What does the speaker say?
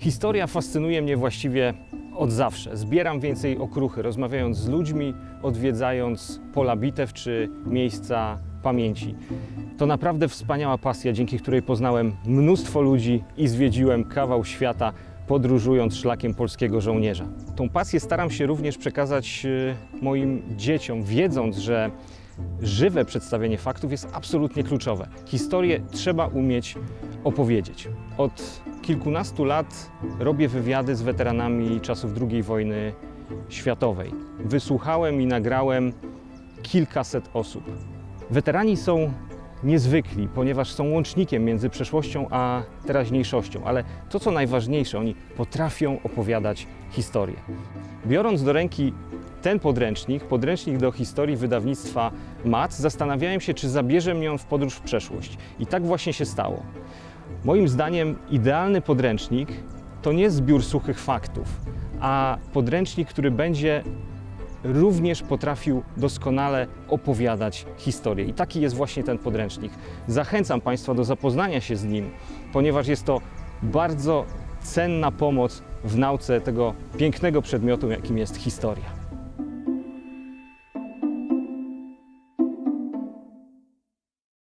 Historia fascynuje mnie właściwie od zawsze. Zbieram więcej okruchy, rozmawiając z ludźmi, odwiedzając pola bitew czy miejsca pamięci. To naprawdę wspaniała pasja, dzięki której poznałem mnóstwo ludzi i zwiedziłem kawał świata, podróżując szlakiem polskiego żołnierza. Tą pasję staram się również przekazać e, moim dzieciom, wiedząc, że żywe przedstawienie faktów jest absolutnie kluczowe. Historię trzeba umieć opowiedzieć. Od kilkunastu lat robię wywiady z weteranami czasów II wojny światowej. Wysłuchałem i nagrałem kilkaset osób. Weterani są niezwykli, ponieważ są łącznikiem między przeszłością a teraźniejszością, ale to co najważniejsze, oni potrafią opowiadać historię. Biorąc do ręki ten podręcznik, podręcznik do historii wydawnictwa MAC, zastanawiałem się, czy zabierze mnie on w podróż w przeszłość. I tak właśnie się stało. Moim zdaniem idealny podręcznik to nie zbiór suchych faktów, a podręcznik, który będzie również potrafił doskonale opowiadać historię. I taki jest właśnie ten podręcznik. Zachęcam Państwa do zapoznania się z nim, ponieważ jest to bardzo cenna pomoc w nauce tego pięknego przedmiotu, jakim jest historia.